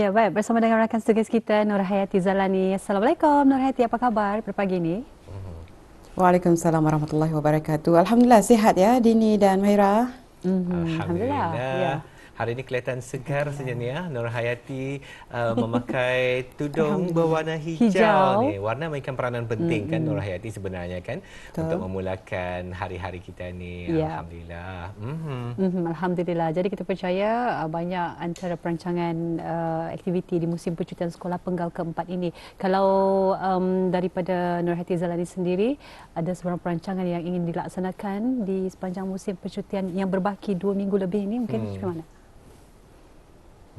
Ya, baik. Bersama dengan rakan tugas kita, Nur Hayati Zalani. Assalamualaikum, Nur Hayati. Apa khabar pada pagi ini? Waalaikumsalam warahmatullahi wabarakatuh. Alhamdulillah sihat ya Dini dan Mahira. Mm-hmm. Alhamdulillah. Alhamdulillah. Ya. Hari ini kelihatan segar saja ni ya. Nur Hayati uh, memakai tudung berwarna hijau, hijau ni. Warna mainkan peranan penting mm-hmm. kan Nur Hayati sebenarnya kan Betul. untuk memulakan hari-hari kita ni. Ya. Alhamdulillah. Mm-hmm. Mm-hmm. Alhamdulillah. Jadi kita percaya uh, banyak antara perancangan uh, aktiviti di musim percutian sekolah penggal keempat ini. Kalau um, daripada Nur Hayati Zalani sendiri ada sebarang perancangan yang ingin dilaksanakan di sepanjang musim percutian yang berbaki dua minggu lebih ini mungkin hmm. macam mana?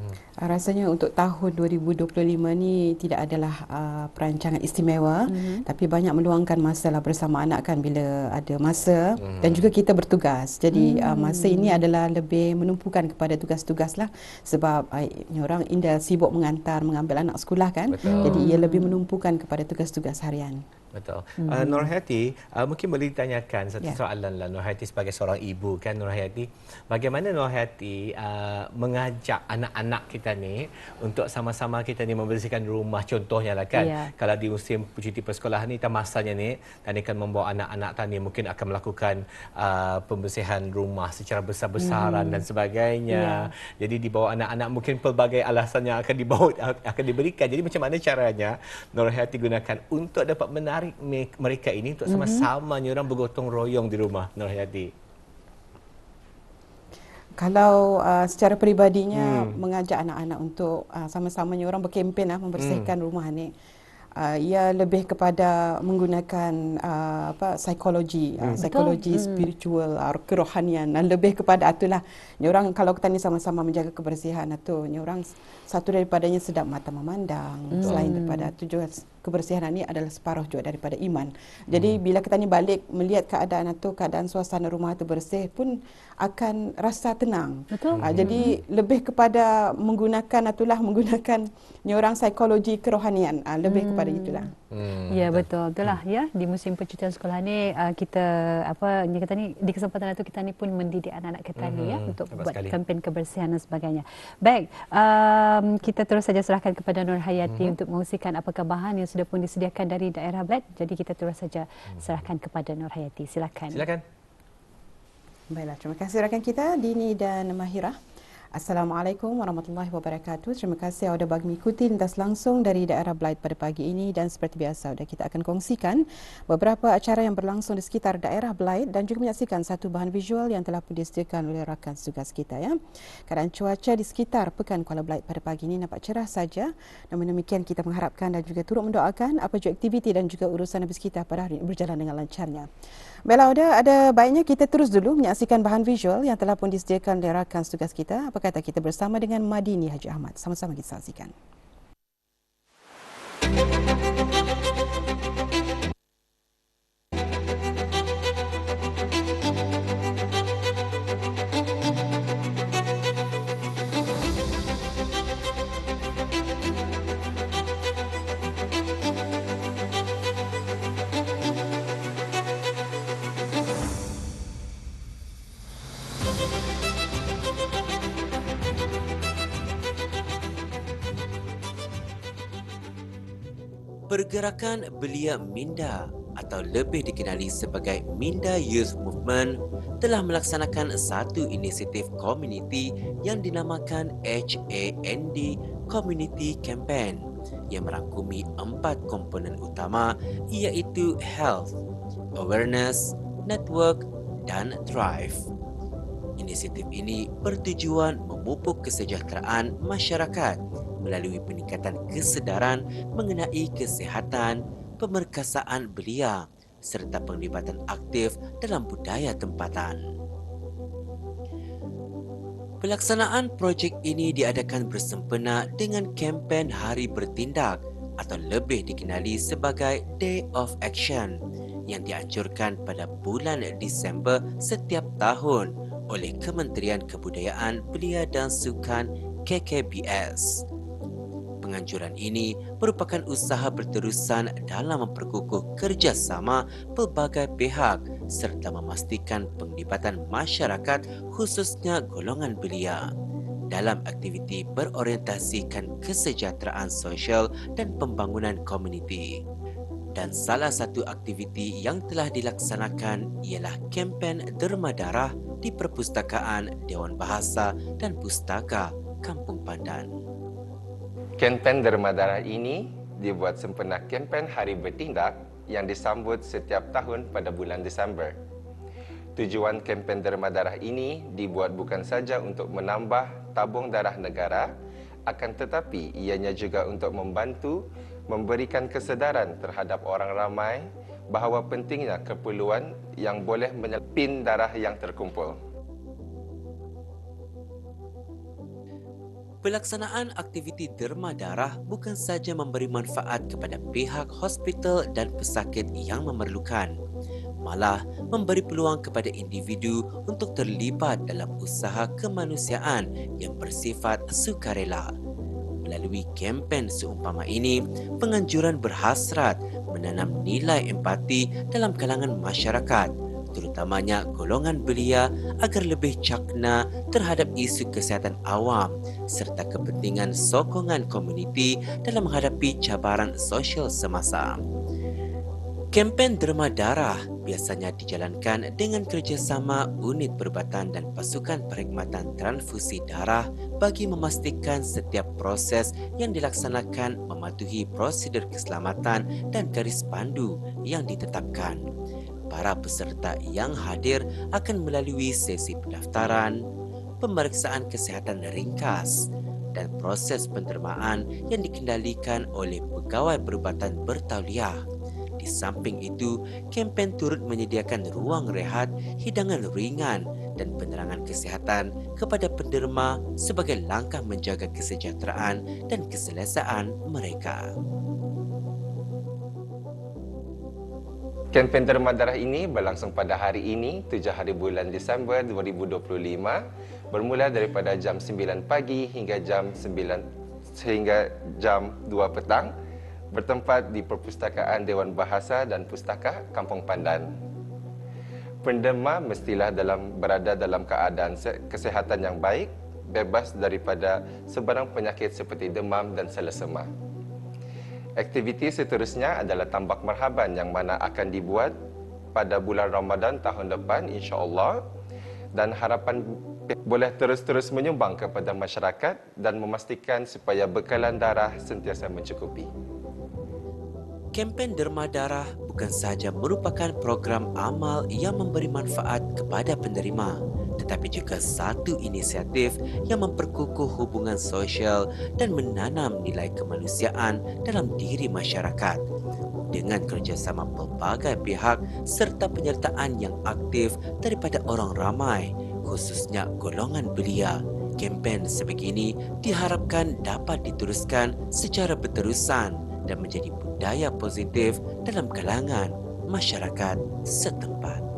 Hmm. Rasanya untuk tahun 2025 ni tidak adalah uh, perancangan istimewa hmm. tapi banyak meluangkan masa lah bersama anak kan bila ada masa hmm. dan juga kita bertugas. Jadi hmm. uh, masa ini adalah lebih menumpukan kepada tugas-tugas lah sebab uh, orang Indah sibuk mengantar mengambil anak sekolah kan. Betul. Jadi ia lebih menumpukan kepada tugas-tugas harian. Betul. Hmm. Uh, Nur Hayati, uh, mungkin boleh ditanyakan satu yeah. soalan lah Nur Hayati sebagai seorang ibu kan Nur Hayati. Bagaimana Nur Hayati uh, mengajak anak-anak kita ni untuk sama-sama kita ni membersihkan rumah contohnya lah kan. Yeah. Kalau di musim cuti persekolahan ni, masanya ni, tani akan membawa anak-anak tani mungkin akan melakukan uh, pembersihan rumah secara besar-besaran hmm. dan sebagainya. Yeah. Jadi dibawa anak-anak mungkin pelbagai alasan yang akan dibawa akan diberikan. Jadi macam mana caranya Nur Hayati gunakan untuk dapat menarik menarik mereka ini untuk sama-sama mm-hmm. orang bergotong royong di rumah Nur Hayati? Kalau uh, secara peribadinya hmm. mengajak anak-anak untuk uh, sama-sama orang berkempen lah membersihkan hmm. rumah ni uh, ia lebih kepada menggunakan uh, apa psikologi uh, hmm. uh, psikologi Betul. Hmm. spiritual uh, kerohanian dan lebih kepada itulah orang kalau kita ni sama-sama menjaga kebersihan itu orang satu daripadanya sedap mata memandang hmm. selain daripada itu juga kebersihan ini adalah separuh juga daripada iman. Jadi hmm. bila kita ni balik melihat keadaan itu, keadaan suasana rumah itu bersih pun akan rasa tenang. Betul. Uh, jadi hmm. lebih kepada menggunakan itulah menggunakan orang psikologi kerohanian. Uh, lebih hmm. kepada itulah. Hmm. Ya betul. Itulah ya di musim percutian sekolah ni uh, kita apa ni kata ni di kesempatan itu kita ni pun mendidik anak-anak kita hmm. ni ya untuk Hebat buat sekali. kempen kebersihan dan sebagainya. Baik, um, kita terus saja serahkan kepada Nur Hayati hmm. untuk mengungsikan apakah bahan yang sudah pun disediakan dari daerah Bled. Jadi kita terus saja serahkan kepada Nur Hayati. Silakan. Silakan. Baiklah, terima kasih rakan kita Dini dan Mahira. Assalamualaikum warahmatullahi wabarakatuh. Terima kasih sudah bagi mengikuti lintas langsung dari daerah Blight pada pagi ini dan seperti biasa sudah kita akan kongsikan beberapa acara yang berlangsung di sekitar daerah Blight dan juga menyaksikan satu bahan visual yang telah pun disediakan oleh rakan tugas kita ya. Keadaan cuaca di sekitar Pekan Kuala Blight pada pagi ini nampak cerah saja. Namun demikian kita mengharapkan dan juga turut mendoakan apa juga aktiviti dan juga urusan habis kita pada hari ini berjalan dengan lancarnya. Baiklah, ada, ada baiknya kita terus dulu menyaksikan bahan visual yang telah pun disediakan oleh rakan tugas kita. Apa kata kita bersama dengan Madini Haji Ahmad. Sama-sama kita saksikan. Pergerakan Belia Minda atau lebih dikenali sebagai Minda Youth Movement telah melaksanakan satu inisiatif komuniti yang dinamakan HAND Community Campaign yang merangkumi empat komponen utama iaitu Health, Awareness, Network dan Thrive. Inisiatif ini bertujuan memupuk kesejahteraan masyarakat melalui peningkatan kesedaran mengenai kesihatan, pemerkasaan belia serta penglibatan aktif dalam budaya tempatan. Pelaksanaan projek ini diadakan bersempena dengan kempen Hari Bertindak atau lebih dikenali sebagai Day of Action yang dianjurkan pada bulan Disember setiap tahun oleh Kementerian Kebudayaan Belia dan Sukan KKBS penganjuran ini merupakan usaha berterusan dalam memperkukuh kerjasama pelbagai pihak serta memastikan penglibatan masyarakat khususnya golongan belia dalam aktiviti berorientasikan kesejahteraan sosial dan pembangunan komuniti. Dan salah satu aktiviti yang telah dilaksanakan ialah kempen derma darah di Perpustakaan Dewan Bahasa dan Pustaka Kampung Pandan. Kempen derma darah ini dibuat sempena kempen Hari Bertindak yang disambut setiap tahun pada bulan Disember. Tujuan kempen derma darah ini dibuat bukan saja untuk menambah tabung darah negara, akan tetapi ianya juga untuk membantu memberikan kesedaran terhadap orang ramai bahawa pentingnya keperluan yang boleh menyelpin darah yang terkumpul. Pelaksanaan aktiviti derma darah bukan saja memberi manfaat kepada pihak hospital dan pesakit yang memerlukan, malah memberi peluang kepada individu untuk terlibat dalam usaha kemanusiaan yang bersifat sukarela. Melalui kempen seumpama ini, penganjuran berhasrat menanam nilai empati dalam kalangan masyarakat terutamanya golongan belia agar lebih cakna terhadap isu kesihatan awam serta kepentingan sokongan komuniti dalam menghadapi cabaran sosial semasa. Kempen derma darah biasanya dijalankan dengan kerjasama unit perbatan dan pasukan perkhidmatan transfusi darah bagi memastikan setiap proses yang dilaksanakan mematuhi prosedur keselamatan dan garis pandu yang ditetapkan para peserta yang hadir akan melalui sesi pendaftaran, pemeriksaan kesihatan ringkas dan proses pendermaan yang dikendalikan oleh pegawai perubatan bertauliah. Di samping itu, kempen turut menyediakan ruang rehat, hidangan ringan dan penerangan kesihatan kepada penderma sebagai langkah menjaga kesejahteraan dan keselesaan mereka. Kempen derma darah ini berlangsung pada hari ini, 7 hari bulan Disember 2025, bermula daripada jam 9 pagi hingga jam 9 sehingga jam 2 petang, bertempat di Perpustakaan Dewan Bahasa dan Pustaka Kampung Pandan. Penderma mestilah dalam berada dalam keadaan kesihatan yang baik, bebas daripada sebarang penyakit seperti demam dan selesema. Aktiviti seterusnya adalah tambak marhaban yang mana akan dibuat pada bulan Ramadan tahun depan insya-Allah dan harapan boleh terus-terus menyumbang kepada masyarakat dan memastikan supaya bekalan darah sentiasa mencukupi. Kempen Derma Darah bukan sahaja merupakan program amal yang memberi manfaat kepada penerima, tetapi juga satu inisiatif yang memperkukuh hubungan sosial dan menanam nilai kemanusiaan dalam diri masyarakat. Dengan kerjasama pelbagai pihak serta penyertaan yang aktif daripada orang ramai, khususnya golongan belia, kempen sebegini diharapkan dapat diteruskan secara berterusan dan menjadi budaya positif dalam kalangan masyarakat setempat.